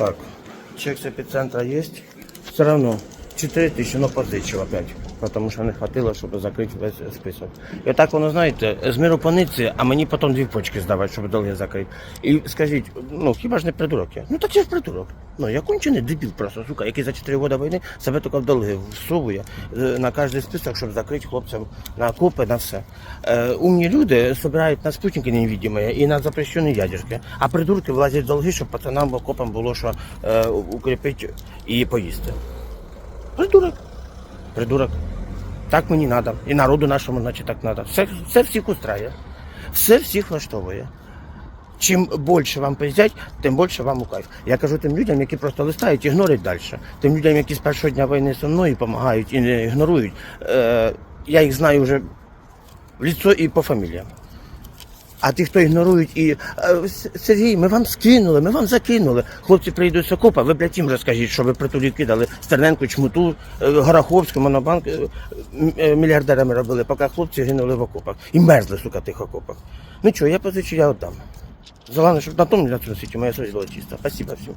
Так, чек с эпицентра есть. Все равно 4 тисячі, но позичив опять. Потому що не хватило, щоб закрити весь список. І так воно, знаєте, з миру пониці, а мені потім дві почки здавати, щоб долги закрити. І скажіть, ну хіба ж не придурок я? Ну так я ж придурок. Ну я кончений дебіл просто, сука, який за 4 роки війни себе тільки в долги всовує е, на кожен список, щоб закрити хлопцям на купи, на все. Е, умні люди збирають на спутники невидимі і на запрещені ядерки, а придурки влазять в долги, щоб пацанам окопам було що е, укріпити і поїсти. Придурок. Придурок. Так мені треба. І народу нашому, значить, так треба. Все, все всіх устраює. Все всіх влаштовує. Чим більше вам пиздять, тим більше вам у кайф. Я кажу тим людям, які просто листають, ігнорять далі. Тим людям, які з першого дня війни зі мною допомагають і не ігнорують. Е, я їх знаю вже в лицо і по фаміліям. А ті, хто ігнорують і «Е, Сергій, ми вам скинули, ми вам закинули. Хлопці прийдуть з окопа, ви блядь, їм розкажіть, що ви притулі кидали Стерненку, Чмуту, Гораховську, Гороховську, Монобанк е, е, мільярдерами робили, поки хлопці гинули в окопах. І мерзли, сука, в тих окопах. Ну чого, я позичу, я віддам. Головне, щоб на тому на цьому світі моя совість була чиста. Спасибо всім.